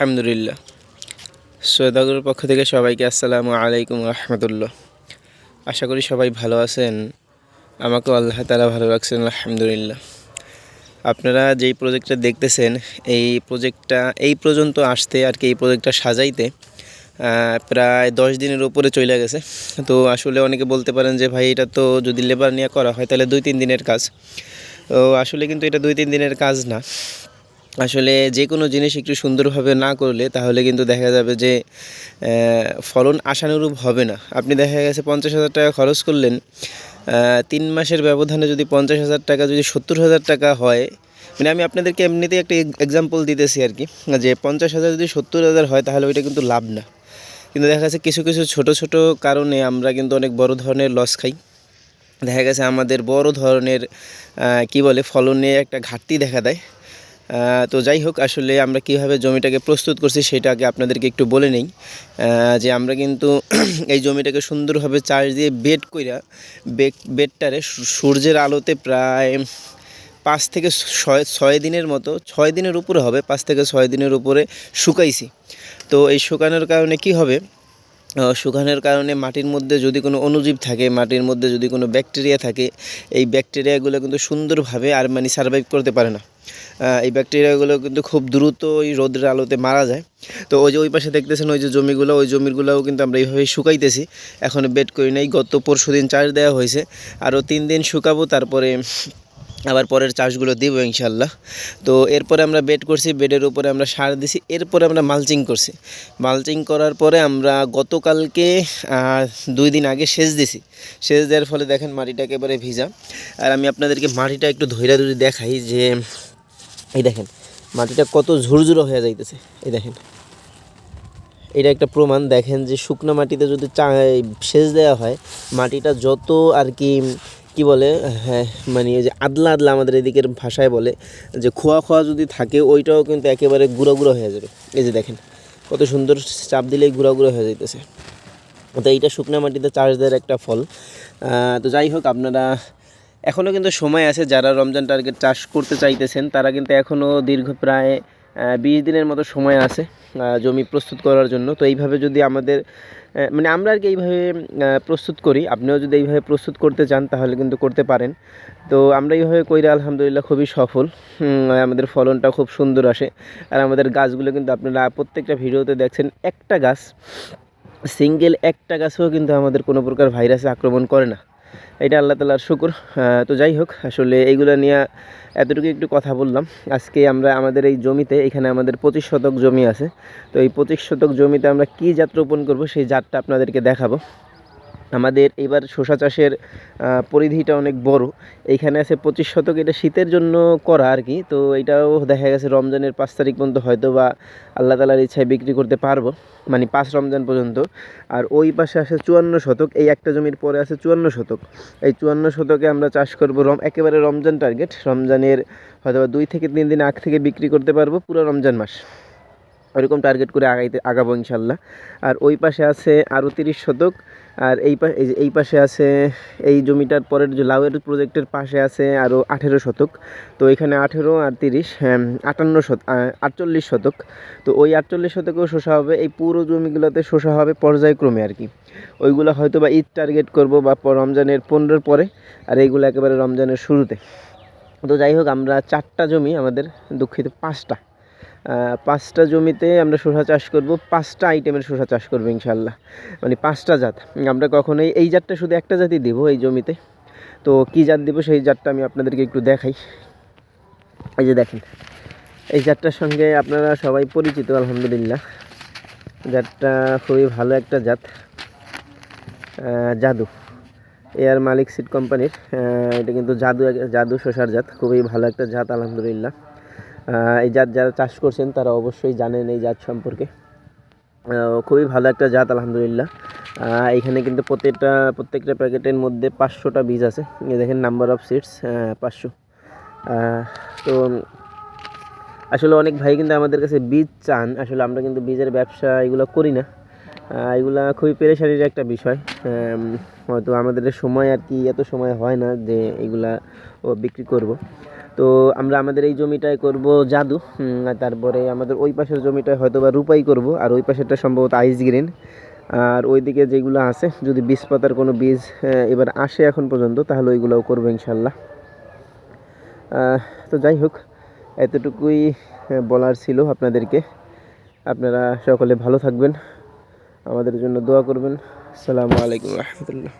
আলহামদুলিল্লাহ। সৈয়দাগুর পক্ষ থেকে সবাইকে আসসালামু আলাইকুম রহমতুল্লাহ। আশা করি সবাই ভালো আছেন। আমাকেও আল্লাহ তালা ভালো রাখছেন, আলহামদুলিল্লাহ। আপনারা যেই প্রজেক্টটা দেখতেছেন, এই প্রজেক্টটা এই পর্যন্ত আসতে আর কি এই প্রজেক্টটা সাজাইতে প্রায় দশ দিনের উপরে চলে গেছে। তো আসলে অনেকে বলতে পারেন যে, ভাই, এটা তো যদি লেবার নিয়ে করা হয়, তাহলে দুই তিন দিনের কাজ। তো আসলে কিন্তু এটা দুই তিন দিনের কাজ না। আসলে যে কোনো জিনিস একটু সুন্দরভাবে না করলে তাহলে কিন্তু দেখা যাবে যে ফলন আশানুরূপ হবে না। আপনি দেখা গেছে পঞ্চাশ হাজার টাকা খরচ করলেন তিন মাসের ব্যবধানে যদি পঞ্চাশ হাজার টাকা, যদি সত্তর হাজার টাকা হয় মানে আমি আপনাদেরকে এমনিতেই একটা এক্সাম্পল দিতেছি আর কি, যে পঞ্চাশ হাজার যদি সত্তর হাজার হয়, তাহলে ওইটা কিন্তু লাভ না। কিন্তু দেখা যাচ্ছে কিছু কিছু ছোট ছোট কারণে আমরা কিন্তু অনেক বড় ধরনের লস খাই। দেখা গেছে আমাদের বড় ধরনের কি বলে ফলনে একটা ঘাটতি দেখা দেয়। তো যাই হোক, আসলে আমরা কীভাবে জমিটাকে প্রস্তুত করছি সেটা আগে আপনাদেরকে একটু বলে নেই। যে আমরা কিন্তু এই জমিটাকে সুন্দরভাবে চাষ দিয়ে বেড কইরা বেড, বেডটারে সূর্যের আলোতে প্রায় পাঁচ থেকে ছয় ছয় দিনের মতো, ছয় দিনের উপরে হবে, পাঁচ থেকে ছয় দিনের উপরে শুকাইছি। তো এই শুকানোর কারণে কি হবে? শুকানোর কারণে মাটির মধ্যে যদি কোনো অনুজীব থাকে, মাটির মধ্যে যদি কোনো ব্যাকটেরিয়া থাকে, এই ব্যাকটেরিয়াগুলো কিন্তু সুন্দরভাবে আর মানে সার্ভাইভ করতে পারে না। এই ব্যাকটেরিয়াগুলো কিন্তু খুব দ্রুত ওই রোদের আলোতে মারা যায়। তো ওই যে ওই পাশে দেখতেছেন ওই যে জমিগুলো, ওই জমিগুলোও কিন্তু আমরা এইভাবে শুকাইতেছি। এখন বেড করি নাই, গত পরশু দিন চাষ দেওয়া হয়েছে। আরও তিন দিন শুকাবো, তারপরে আবার পরের চাষগুলো দিব ইনশাল্লাহ তো এরপরে আমরা বেড করছি বেডের উপরে আমরা সার দিছি, এরপরে আমরা মালচিং করছি। মালচিং করার পরে আমরা গতকালকে দুই দিন আগে সেচ দিছি। সেচ দেওয়ার ফলে দেখেন মাটিটা একেবারে ভিজা। আর আমি আপনাদেরকে মাটিটা একটু ধৈরা ধরে দেখাই যে এই দেখেন, মাটিটা কত ঝুরঝুরো হয়ে যাইতেছে। এই দেখেন, এটা একটা প্রমাণ। দেখেন যে শুকনো মাটিতে যদি চা সেচ দেওয়া হয়, মাটিটা যত আর কি কি বলে হ্যাঁ মানে যে আদলা আদলা আমাদের এদিকের ভাষায় বলে যে খোয়া খোয়া যদি থাকে, ওইটাও কিন্তু একেবারে গুঁড়ো গুঁড়ো হয়ে যাবে। এই যে দেখেন, কত সুন্দর চাপ দিলেই গুঁড়ো গুঁড়ো হয়ে যাইতেছে। তো এইটা শুকনো মাটিতে চাষ দেওয়ার একটা ফল। তো যাই হোক, আপনারা এখনও কিন্তু সময় আছে যারা রমজান টার্গেট চাষ করতে চাইতেছেন, তারা কিন্তু এখনও দীর্ঘ প্রায় বিশ দিনের মতো সময় আছে জমি প্রস্তুত করার জন্য। তো এইভাবে যদি আমাদের মানে আমরা আর কি এইভাবে প্রস্তুত করি, আপনিও যদি এইভাবে প্রস্তুত করতে চান তাহলে কিন্তু করতে পারেন। তো আমরা এইভাবে কইরা আলহামদুলিল্লাহ খুবই সফল। আমাদের ফলনটা খুব সুন্দর আসে। আর আমাদের গাছগুলো কিন্তু আপনারা প্রত্যেকটা ভিডিওতে দেখছেন, একটা গাছ, সিঙ্গেল একটা গাছেও কিন্তু আমাদের কোনো প্রকার ভাইরাসে আক্রমণ করে না। এটা আল্লাহ তালার শুকুর। তো যাই হোক, আসলে এইগুলো নিয়ে এতটুকু একটু কথা বললাম। আজকে আমরা আমাদের এই জমিতে, এখানে আমাদের পঁচিশ শতক জমি আছে। তো এই পঁচিশ শতক জমিতে আমরা কী জাত রোপণ করব, সেই জাতটা আপনাদেরকে দেখাবো। আমাদের এবার শসা চাষের পরিধিটা অনেক বড়। এইখানে আছে পঁচিশ শতক, এটা শীতের জন্য করা আর কি। তো এটাও দেখা গেছে রমজানের পাঁচ তারিখ পর্যন্ত হয়তো বা আল্লাহ তালার ইচ্ছায় বিক্রি করতে পারব। মানে পাঁচ রমজান পর্যন্ত। আর ওই পাশে আছে চুয়ান্ন শতক, এই একটা জমির পরে আছে চুয়ান্ন শতক। এই চুয়ান্ন শতকে আমরা চাষ করব রম, একেবারে রমজান টার্গেট। রমজানের হয়তো দুই থেকে তিন দিন আগ থেকে বিক্রি করতে পারব পুরো রমজান মাস। ওরকম টার্গেট করে আগাইতে আগাবো ইনশাল্লাহ। আর ওই পাশে আছে আরও তিরিশ শতক। আর এই পা এই পাশে আছে এই জমিটার পরের যে লাউয়ের প্রজেক্টের পাশে আছে আরও আঠেরো শতক। তো এখানে আঠেরো আর তিরিশ হ্যাঁ, আটান্ন শত আটচল্লিশ শতক। তো ওই আটচল্লিশ শতকেও শোষা হবে এই পুরো জমিগুলোতে শোষা হবে পর্যায়ক্রমে আর কি। ওইগুলো হয়তো বা ঈদ টার্গেট করব বা রমজানের পনেরোর পরে আর এইগুলো একেবারে রমজানের শুরুতে। তো যাই হোক আমরা চারটা জমি আমাদের দুঃখিত পাঁচটা। পাঁচটা জমিতে আমরা শসা চাষ করব, পাঁচটা আইটেমের শসা চাষ করব ইনশাল্লাহ মানে পাঁচটা জাত। আমরা কখনোই এই জাতটা শুধু একটা জাতই দিব এই জমিতে। তো কী জাত দিব সেই জাতটা আমি আপনাদেরকে একটু দেখাই। এই যে দেখেন, এই জাতটার সঙ্গে আপনারা সবাই পরিচিত, আলহামদুলিল্লাহ। জাতটা খুবই ভালো একটা জাত। জাদু। এয়ার মালিক সিট কোম্পানির এটা কিন্তু জাদু জাদু শসার জাত। খুবই ভালো একটা জাত, আলহামদুলিল্লাহ। এই জাত যারা চাষ করছেন, তারা অবশ্যই জানেন এই জাত সম্পর্কে। খুবই ভালো একটা জাত, আলহামদুলিল্লাহ। এখানে কিন্তু প্রত্যেকটা প্রত্যেকটা প্যাকেটের মধ্যে পাঁচশোটা বীজ আছে। দেখেন নাম্বার অফ সিডস পাঁচশো। তো আসলে অনেক ভাই কিন্তু আমাদের কাছে বীজ চান। আসলে আমরা কিন্তু বীজের ব্যবসা এগুলো করি না। এগুলা খুবই পেরেশানির একটা বিষয়। হয়তো আমাদের সময় আর কি, এত সময় হয় না যে এগুলা ও বিক্রি করব। তো আমরা আমাদের এই জমিটায় করব জাদু তারপরে আমাদের ওই পাশের জমিটায় হয়তো বা রূপাই করব, আর ওই পাশেরটা সম্ভবত আইস গ্রিন আর ওইদিকে যেগুলো আছে, যদি বীজ পাতার কোনো বীজ এবার আসে এখন পর্যন্ত, তাহলে ওইগুলোও করব ইনশাল্লাহ তো যাই হোক, এতটুকুই বলার ছিল আপনাদেরকে। আপনারা সকলে ভালো থাকবেন, আমাদের জন্য দোয়া করবেন। আসসালামু আলাইকুম রহমতুল্লাহ।